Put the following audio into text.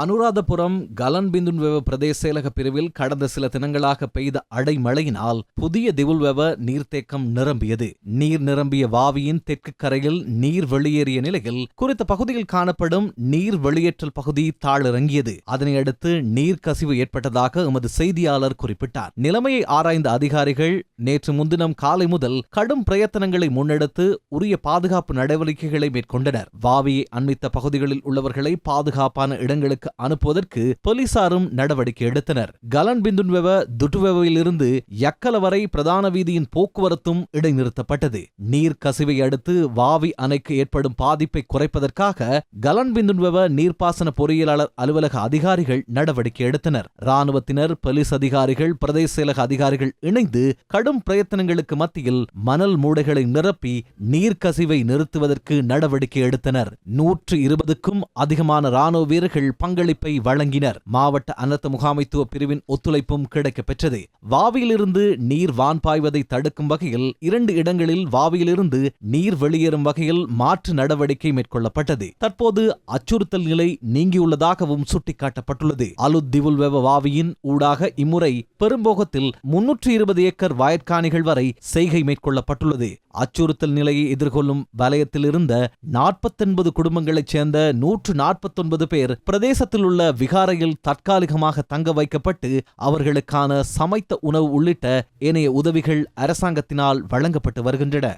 அனுராதபுரம் கலன்பிந்துன்வெவ பிரதேச பிரிவில் கடந்த சில தினங்களாக பெய்த அடைமழையினால் புதிய திவுல்வெவ நீர்த்தேக்கம் நிரம்பியது. நீர் நிரம்பிய வாவியின் தெற்கு கரையில் நீர் வெளியேறிய நிலையில் குறித்த பகுதியில் காணப்படும் நீர் வெளியேற்றல் பகுதி தாழிறங்கியது அதனையடுத்து நீர் கசிவு ஏற்பட்டதாக எமது செய்தியாளர் குறிப்பிட்டார். நிலைமையை ஆராய்ந்த அதிகாரிகள் நேற்று முன்தினம் காலை முதல் கடும் பிரயத்தனங்களை முன்னெடுத்து உரிய பாதுகாப்பு நடவடிக்கைகளை மேற்கொண்டனர். வாவியை அண்மித்த பகுதிகளில் உள்ளவர்களை பாதுகாப்பான இடங்களுக்கு அனுப்புவதற்கு போலீசாரும் நடவடிக்கை எடுத்தனர். கலன் பிந்துன்வெவ துட்டுவெவையிலிருந்து யக்கல வரை பிரதான வீதியின் போக்குவரத்தும் இடைநிறுத்தப்பட்டது. நீர் கசிவை அடுத்து வாவி அணைக்கு ஏற்படும் பாதிப்பை குறைப்பதற்காக கலன் பிந்துன்வெவ நீர்ப்பாசன பொறியியலாளர் அலுவலக அதிகாரிகள் நடவடிக்கை எடுத்தனர். ராணுவத்தினர் போலீஸ் அதிகாரிகள் பிரதேச செயலக அதிகாரிகள் இணைந்து கடும் பிரயத்தனங்களுக்கு மத்தியில் மணல் மூடைகளை நிரப்பி நீர்க்கசிவை நிறுத்துவதற்கு நடவடிக்கை எடுத்தனர். நூற்று இருபதுக்கும் அதிகமான ராணுவ வீரர்கள் பங்களிப்பை வழங்கினர். மாவட்ட அனர்த்த முகாமைத்துவ பிரிவின் ஒத்துழைப்பும் கிடைக்கப்பெற்றது வாவியிலிருந்து நீர் வான் பாய்வதை தடுக்கும் வகையில் இரண்டு இடங்களில் வாவியிலிருந்து நீர் வெளியேறும் வகையில் மாற்று நடவடிக்கை மேற்கொள்ளப்பட்டது. தற்போது அச்சுறுத்தல் நிலை நீங்கியுள்ளதாகவும் சுட்டிக்காட்டப்பட்டுள்ளது. அலுத்திவுல்வெவ வாவியின் ஊடாக இம்முறை பெரும்போகத்தில் முன்னூற்று இருபது ஏக்கர் வயற்காணிகள் வரை செய்கை மேற்கொள்ளப்பட்டுள்ளது. அச்சுறுத்தல் நிலையை எதிர்கொள்ளும் வலயத்தில் இருந்த நாற்பத்தொன்பது குடும்பங்களைச் சேர்ந்த நூற்று நாற்பத்தொன்பது பேர் பிரதேசத்தில் உள்ள விகாரையில் தற்காலிகமாக தங்க வைக்கப்பட்டு அவர்களுக்கான சமைத்த உணவு உள்ளிட்ட ஏனைய உதவிகள் அரசாங்கத்தினால் வழங்கப்பட்டு வருகின்றன.